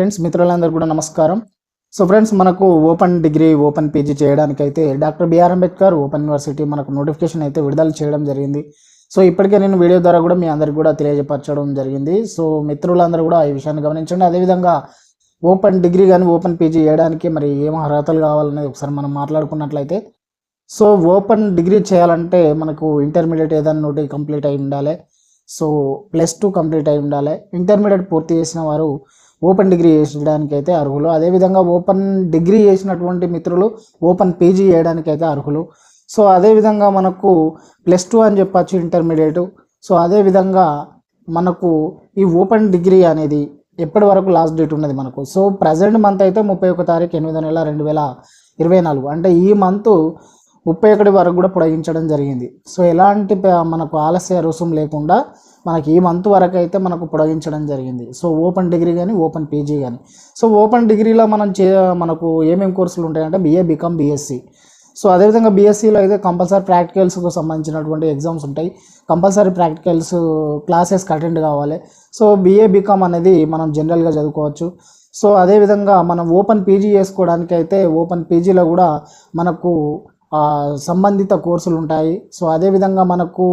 Friends మిత్రులందరూ కూడా నమస్కారం. సో ఫ్రెండ్స్ మనకు ఓపెన్ డిగ్రీ ఓపెన్ పీజీ చేయడానికి అయితే doctor BR Ambedkar open university మనకు నోటిఫికేషన్ అయితే విడుదల చేయడం జరిగింది. సో ఇప్పటికే నేను వీడియో ద్వారా కూడా మీ అందరికి కూడా తెలియజేపరచడం జరిగింది. సో మిత్రులందరూ కూడా ఈ విషయాన్ని గమనించండి. అదేవిధంగా ఓపెన్ డిగ్రీ కానీ ఓపెన్ పీజీ చేయడానికి మరి ఏం అర్హతలు కావాలనేది ఒకసారి మనం మాట్లాడుకున్నట్లయితే సో ఓపెన్ డిగ్రీ చేయాలంటే మనకు ఇంటర్మీడియట్ ఏదైనా నోటి కంప్లీట్ అయి ఉండాలి. సో ప్లస్ టూ కంప్లీట్ అయి ఉండాలి. ఇంటర్మీడియట్ పూర్తి చేసిన వారు ఓపెన్ డిగ్రీ చేయడానికి అయితే అర్హులు. అదేవిధంగా ఓపెన్ డిగ్రీ చేసినటువంటి మిత్రులు ఓపెన్ పీజీ చేయడానికి అయితే అర్హులు. సో అదేవిధంగా మనకు ప్లస్ టూ అని చెప్పచ్చు ఇంటర్మీడియట్. సో అదేవిధంగా మనకు ఈ ఓపెన్ డిగ్రీ అనేది ఎప్పటి వరకు లాస్ట్ డేట్ ఉన్నది మనకు? సో ప్రజెంట్ మంత్ అయితే ముప్పై ఒక తారీఖు ఎనిమిది నెల రెండు వేల ఇరవై నాలుగు. అంటే ఈ మంత్ ముప్పై ఒకటి వరకు కూడా పొడిగించడం జరిగింది. సో ఎలాంటి మనకు ఆలస్య రుసుం లేకుండా మనకి ఈ మంత్ వరకు అయితే మనకు పొడిగించడం జరిగింది. సో ఓపెన్ డిగ్రీ కానీ ఓపెన్ పీజీ కానీ. సో ఓపెన్ డిగ్రీలో మనం చే మనకు ఏమేమి కోర్సులు ఉంటాయంటే బిఏ బీకామ్ బీఎస్సీ. సో అదేవిధంగా బీఎస్సీలో అయితే కంపల్సరీ ప్రాక్టికల్స్కు సంబంధించినటువంటి ఎగ్జామ్స్ ఉంటాయి. కంపల్సరీ ప్రాక్టికల్స్ క్లాసెస్కి అటెండ్ కావాలి. సో బీఏ బీకామ్ అనేది మనం జనరల్గా చదువుకోవచ్చు. సో అదేవిధంగా మనం ఓపెన్ పీజీ చేసుకోవడానికి అయితే ఓపెన్ పీజీలో కూడా మనకు సంబంధిత కోర్సులు ఉంటాయి. సో అదేవిధంగా మనకు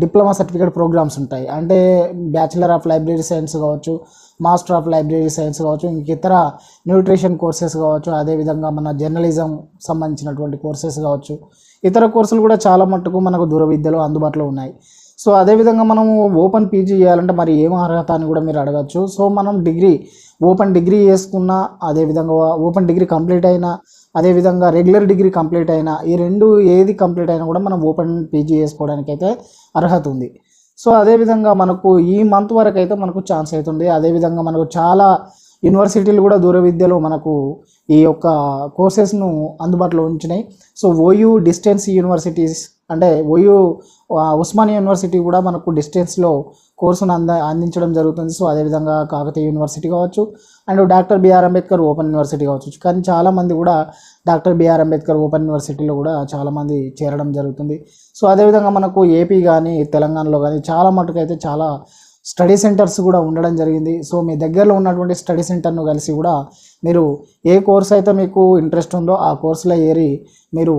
డిప్లొమా సర్టిఫికేట్ ప్రోగ్రామ్స్ ఉంటాయి. అంటే బ్యాచిలర్ ఆఫ్ లైబ్రరీ సైన్స్ కావచ్చు మాస్టర్ ఆఫ్ లైబ్రరీ సైన్స్ కావచ్చు ఇంక ఇతర న్యూట్రిషన్ కోర్సెస్ కావచ్చు అదేవిధంగా మన జర్నలిజం సంబంధించినటువంటి కోర్సెస్ కావచ్చు. ఇతర కోర్సులు కూడా చాలా మట్టుకు మనకు దూర విద్యలో అందుబాటులో ఉన్నాయి. సో అదేవిధంగా మనము ఓపెన్ పీజీ చేయాలంటే మరి ఏం అర్హత అని కూడా మీరు అడగచ్చు. సో మనం డిగ్రీ ఓపెన్ డిగ్రీ చేసుకున్నా అదేవిధంగా ఓపెన్ డిగ్రీ కంప్లీట్ అయినా అదేవిధంగా రెగ్యులర్ డిగ్రీ కంప్లీట్ అయినా ఈ రెండు ఏది కంప్లీట్ అయినా కూడా మనం ఓపెన్ పీజీ చేసుకోవడానికి అయితే అర్హత ఉంది. సో అదేవిధంగా మనకు ఈ మంత్ వరకు అయితే మనకు ఛాన్స్ అవుతుంది అదేవిధంగా మనకు చాలా యూనివర్సిటీలు కూడా దూర విద్యలో మనకు ఈ యొక్క కోర్సెస్ను అందుబాటులో ఉంచినాయి. సో ఓయూ డిస్టెన్స్ యూనివర్సిటీస్ అంటే ఓయూ ఉస్మానియా యూనివర్సిటీ కూడా మనకు డిస్టెన్స్లో కోర్సును అంద అందించడం జరుగుతుంది. సో అదేవిధంగా కాకతీయ యూనివర్సిటీ కావచ్చు and doctor BR Ambedkar open university కావచ్చు. కానీ చాలామంది కూడా డాక్టర్ బిఆర్ అంబేద్కర్ ఓపెన్ యూనివర్సిటీలో కూడా చాలామంది చేరడం జరుగుతుంది. సో అదేవిధంగా మనకు ఏపీ కానీ తెలంగాణలో కానీ చాలా మటుకు అయితే చాలా స్టడీ సెంటర్స్ కూడా ఉండడం జరిగింది. సో మీ దగ్గరలో ఉన్నటువంటి స్టడీ సెంటర్ను కలిసి కూడా మీరు ఏ కోర్స్ అయితే మీకు ఇంట్రెస్ట్ ఉందో ఆ కోర్సులో ఏరి మీరు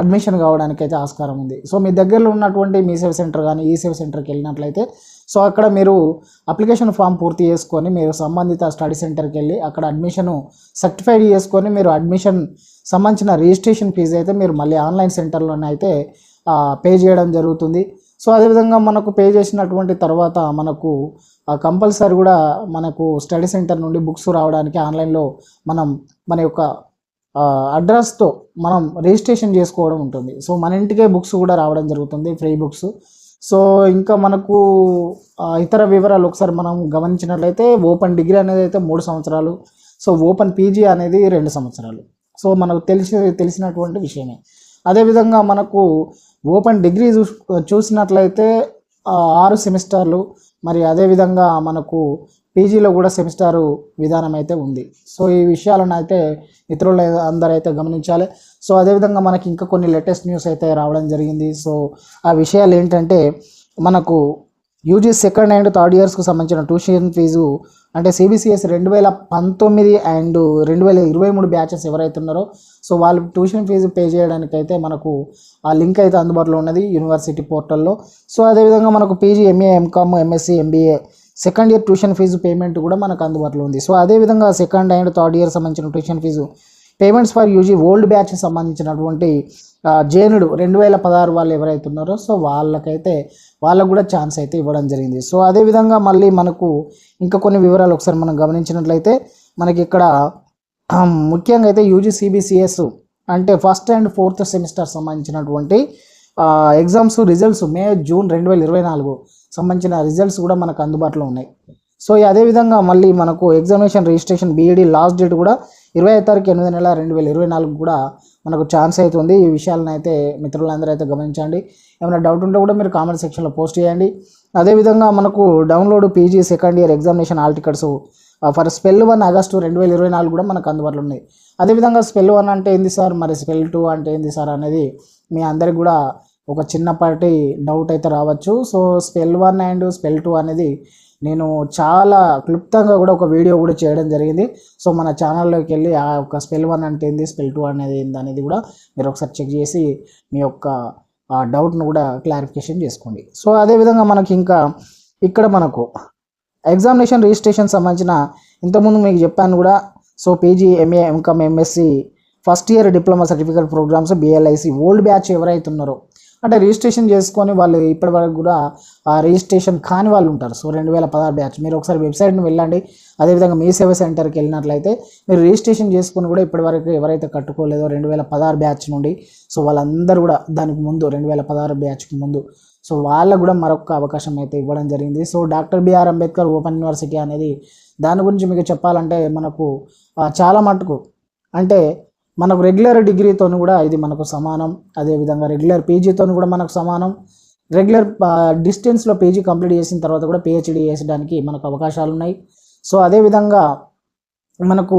అడ్మిషన్ కావడానికి అయితే ఆస్కారం ఉంది. సో మీ దగ్గరలో ఉన్నటువంటి మీ సేవ సెంటర్ కానీ ఈ సేవ సెంటర్కి వెళ్ళినట్లయితే సో అక్కడ మీరు అప్లికేషన్ ఫామ్ పూర్తి చేసుకొని మీరు సంబంధిత స్టడీ సెంటర్కి వెళ్ళి అక్కడ అడ్మిషన్ సర్టిఫైడ్ చేసుకొని మీరు అడ్మిషన్ సంబంధించిన రిజిస్ట్రేషన్ ఫీజు అయితే మీరు మళ్ళీ ఆన్లైన్ సెంటర్లోనే అయితే పే చేయడం జరుగుతుంది. సో అదేవిధంగా మనకు పే చేసినటువంటి తర్వాత మనకు కంపల్సరీ కూడా మనకు స్టడీ సెంటర్ నుండి బుక్స్ రావడానికి ఆన్లైన్లో మనం మన యొక్క అడ్రస్తో మనం రిజిస్ట్రేషన్ చేసుకోవడం ఉంటుంది. సో మన ఇంటికే బుక్స్ కూడా రావడం జరుగుతుంది ఫ్రీ బుక్స్. సో ఇంకా మనకు ఇతర వివరాలు ఒకసారి మనం గమనించినట్లయితే ఓపెన్ డిగ్రీ అనేది అయితే మూడు సంవత్సరాలు సో ఓపెన్ పీజీ అనేది రెండు సంవత్సరాలు. సో మనకు తెలిసి తెలిసినటువంటి విషయమే. అదేవిధంగా మనకు ఓపెన్ డిగ్రీ చూ చూసినట్లయితే ఆరు సెమిస్టర్లు మరి అదేవిధంగా మనకు పీజీలో కూడా సెమిస్టారు విధానం అయితే ఉంది. సో ఈ విషయాలను అయితే ఇతరులు అందరూ అయితే గమనించాలి. సో అదేవిధంగా మనకి ఇంకా కొన్ని లేటెస్ట్ న్యూస్ అయితే రావడం జరిగింది. సో ఆ విషయాలు ఏంటంటే మనకు యూజీ సెకండ్ అండ్ థర్డ్ ఇయర్స్కు సంబంధించిన ట్యూషన్ ఫీజు అంటే సిబిసిఎస్ రెండు వేల పంతొమ్మిది అండ్ రెండు వేల ఇరవై మూడు బ్యాచెస్ ఎవరైతే ఉన్నారో సో వాళ్ళు ట్యూషన్ ఫీజు పే చేయడానికి అయితే మనకు ఆ లింక్ అయితే అందుబాటులో ఉన్నది యూనివర్సిటీ పోర్టల్లో. సో అదేవిధంగా మనకు PG MA MCom MSc MBA second year tuition fee payment కూడా మనకు అందుబాటులో ఉంది. సో అదేవిధంగా సెకండ్ అండ్ థర్డ్ ఇయర్ సంబంధించిన tuition fee payments for UG old batch సంబంధించినటువంటి జేనుడు రెండు వేల పదహారు వాళ్ళు ఎవరైతే ఉన్నారో సో వాళ్ళకైతే వాళ్ళకు కూడా ఛాన్స్ అయితే ఇవ్వడం జరిగింది. సో అదేవిధంగా మళ్ళీ మనకు ఇంకా కొన్ని వివరాలు ఒకసారి మనం గమనించినట్లయితే మనకి ఇక్కడ ముఖ్యంగా అయితే యూజీ సిబిసిఎస్ అంటే ఫస్ట్ అండ్ ఫోర్త్ సెమిస్టర్ సంబంధించినటువంటి ఎగ్జామ్స్ రిజల్ట్స్ మే జూన్ రెండు వేల ఇరవై నాలుగు. సంబంధించిన రిజల్ట్స్ కూడా మనకు అందుబాటులో ఉన్నాయి. సో అదేవిధంగా మళ్ళీ మనకు examination registration BEd last date కూడా ఇరవై ఐదు తారీఖు ఎనిమిది నెల రెండు వేల ఇరవై నాలుగు కూడా మనకు ఛాన్స్ అవుతుంది ఈ విషయాలను అయితే మిత్రులందరూ అయితే గమనించండి. ఏమైనా డౌట్ ఉంటే కూడా మీరు కామెంట్ సెక్షన్లో పోస్ట్ చేయండి. అదేవిధంగా మనకు download PG second year examination hall tickets for spell one August రెండు వేల ఇరవై నాలుగు కూడా మనకు అందుబాటులో ఉన్నాయి. అదేవిధంగా స్పెల్ వన్ అంటే ఏంది సార్? మరి స్పెల్ టూ అంటే ఏంది సార్? అనేది మీ అందరికి కూడా ఒక చిన్నపాటి డౌట్ అయితే రావచ్చు. So spell one and spell two అనేది నేను చాలా క్లుప్తంగా కూడా ఒక వీడియో కూడా చేయడం జరిగింది. సో మన ఛానల్లోకి వెళ్ళి ఆ యొక్క స్పెల్ వన్ అంటే ఏంది స్పెల్ టూ అనేది ఏంది అనేది కూడా మీరు ఒకసారి చెక్ చేసి మీ యొక్క ఆ డౌట్ను కూడా క్లారిఫికేషన్ చేసుకోండి. సో అదేవిధంగా మనకి ఇంకా ఇక్కడ మనకు ఎగ్జామినేషన్ రిజిస్ట్రేషన్ సంబంధించిన ఇంతకుముందు మీకు చెప్పాను కూడా. So PG MA MCom MSc first year diploma certificate programmes BLISc old batch ఎవరైతే ఉన్నారో అంటే రిజిస్ట్రేషన్ చేసుకొని వాళ్ళు ఇప్పటి వరకు కూడా ఆ రిజిస్ట్రేషన్ కాని వాళ్ళు ఉంటారు. సో రెండు వేల పదహారు బ్యాచ్. మీరు ఒకసారి వెబ్సైట్ని వెళ్ళండి. అదేవిధంగా మీ సేవ సెంటర్కి వెళ్ళినట్లయితే మీరు రిజిస్ట్రేషన్ చేసుకుని కూడా ఇప్పటి వరకు ఎవరైతే కట్టుకోలేదో రెండు వేల పదహారు బ్యాచ్ నుండి సో వాళ్ళందరూ కూడా దానికి ముందు రెండు వేల పదహారు బ్యాచ్కి ముందు. సో వాళ్ళకు కూడా మరొక అవకాశం అయితే ఇవ్వడం జరిగింది. So doctor BR Ambedkar open university అనేది దాని గురించి మీకు చెప్పాలంటే మనకు చాలా మటుకు అంటే మనకు రెగ్యులర్ డిగ్రీతో కూడా ఇది మనకు సమానం. అదేవిధంగా రెగ్యులర్ పీజీతో కూడా మనకు సమానం. రెగ్యులర్ డిస్టెన్స్లో పీజీ కంప్లీట్ చేసిన తర్వాత కూడా పిహెచ్డి చేసడానికి మనకు అవకాశాలు ఉన్నాయి. సో అదేవిధంగా మనకు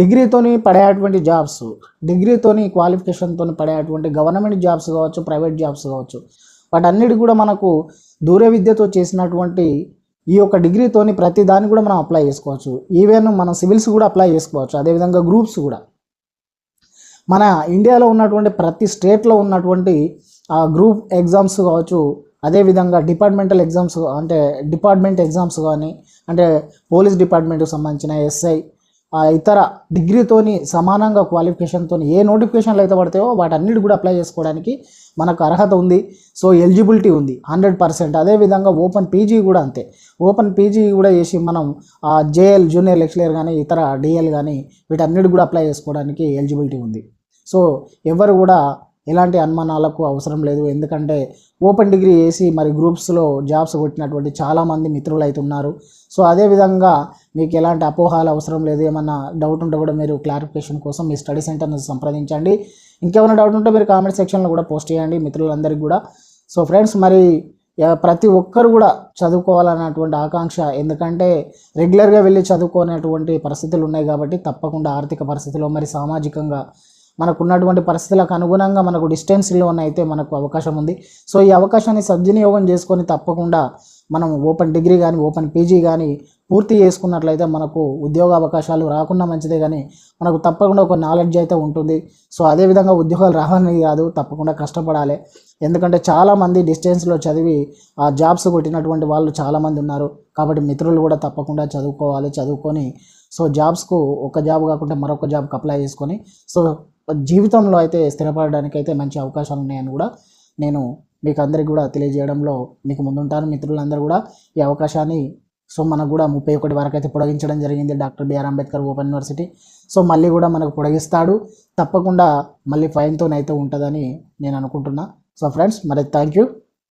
డిగ్రీతోని పడేటువంటి జాబ్స్ డిగ్రీతోని క్వాలిఫికేషన్తో పడేటువంటి గవర్నమెంట్ జాబ్స్ కావచ్చు ప్రైవేట్ జాబ్స్ కావచ్చు వాటన్నిటి కూడా మనకు దూర విద్యతో చేసినటువంటి ఈ యొక్క డిగ్రీతోని ప్రతి దాన్ని కూడా మనం అప్లై చేసుకోవచ్చు. ఈవెన్ మనం సివిల్స్ కూడా అప్లై చేసుకోవచ్చు. అదేవిధంగా గ్రూప్స్ కూడా. మన ఇండియాలో ఉన్నటువంటి ప్రతి స్టేట్లో ఉన్నటువంటి గ్రూప్ ఎగ్జామ్స్ కావచ్చు అదేవిధంగా డిపార్ట్మెంటల్ ఎగ్జామ్స్ అంటే డిపార్ట్మెంట్ ఎగ్జామ్స్ కానీ అంటే పోలీస్ డిపార్ట్మెంట్కి సంబంధించిన ఎస్ఐ ఇతర డిగ్రీతోని సమానంగా క్వాలిఫికేషన్తో ఏ నోటిఫికేషన్లు అయితే పడతాయో వాటన్నిటి కూడా అప్లై చేసుకోవడానికి మనకు అర్హత ఉంది. సో ఎలిజిబిలిటీ ఉంది హండ్రెడ్ పర్సెంట్. అదేవిధంగా ఓపెన్ పీజీ కూడా అంతే. ఓపెన్ పీజీ కూడా చేసి మనం జేఎల్ జూనియర్ లెక్చరర్ కానీ ఇతర డిఎల్ కానీ వీటన్నిటి కూడా అప్లై చేసుకోవడానికి ఎలిజిబిలిటీ ఉంది. సో ఎవరు కూడా ఎలాంటి అనుమానాలకు అవసరం లేదు. ఎందుకంటే ఓపెన్ డిగ్రీ చేసి మరి గ్రూప్స్లో జాబ్స్ కొట్టినటువంటి చాలామంది మిత్రులు అయితే ఉన్నారు. సో అదేవిధంగా మీకు ఎలాంటి అపోహాలు అవసరం లేదు. ఏమన్నా డౌట్ ఉంటే కూడా మీరు క్లారిఫికేషన్ కోసం మీ స్టడీ సెంటర్ని సంప్రదించండి. ఇంకేమైనా డౌట్ ఉంటే మీరు కామెంట్ సెక్షన్లో కూడా పోస్ట్ చేయండి మిత్రులందరికీ కూడా. సో ఫ్రెండ్స్ మరి ప్రతి ఒక్కరు కూడా చదువుకోవాలన్నటువంటి ఆకాంక్ష ఎందుకంటే రెగ్యులర్గా వెళ్ళి చదువుకోనటువంటి పరిస్థితులు ఉన్నాయి కాబట్టి తప్పకుండా ఆర్థిక పరిస్థితిలో మరి సామాజికంగా మనకు ఉన్నటువంటి పరిస్థితులకు అనుగుణంగా మనకు డిస్టెన్స్లోనే అయితే మనకు అవకాశం ఉంది. సో ఈ అవకాశాన్ని సద్వినియోగం చేసుకొని తప్పకుండా మనం ఓపెన్ డిగ్రీ కానీ ఓపెన్ పీజీ కానీ పూర్తి చేసుకున్నట్లయితే మనకు ఉద్యోగ అవకాశాలు రాకుండా మంచిదే కానీ మనకు తప్పకుండా ఒక నాలెడ్జ్ అయితే ఉంటుంది. సో అదేవిధంగా ఉద్యోగాలు రావని కాదు తప్పకుండా కష్టపడాలి. ఎందుకంటే చాలామంది డిస్టెన్స్లో చదివి ఆ జాబ్స్ కొట్టినటువంటి వాళ్ళు చాలామంది ఉన్నారు. కాబట్టి మిత్రులు కూడా తప్పకుండా చదువుకోవాలి చదువుకొని సో జాబ్స్కు ఒక జాబ్ కాకుండా మరొక జాబ్కి అప్లై చేసుకొని సో జీవితంలో అయితే స్థిరపడడానికి అయితే మంచి అవకాశాలు ఉన్నాయని కూడా నేను మీకు అందరికి కూడా తెలియజేయడంలో మీకు ముందుంటాను. మిత్రులందరూ కూడా ఈ అవకాశాన్ని సో మనకు కూడా ముప్పై ఒకటి వరకు అయితే పొడిగించడం జరిగింది doctor BR Ambedkar open university. So మళ్ళీ కూడా మనకు పొడిగిస్తాడు. తప్పకుండా మళ్ళీ ఫైన్తోనైతే ఉంటుందని నేను అనుకుంటున్నా. సో ఫ్రెండ్స్ మరి థ్యాంక్ యూ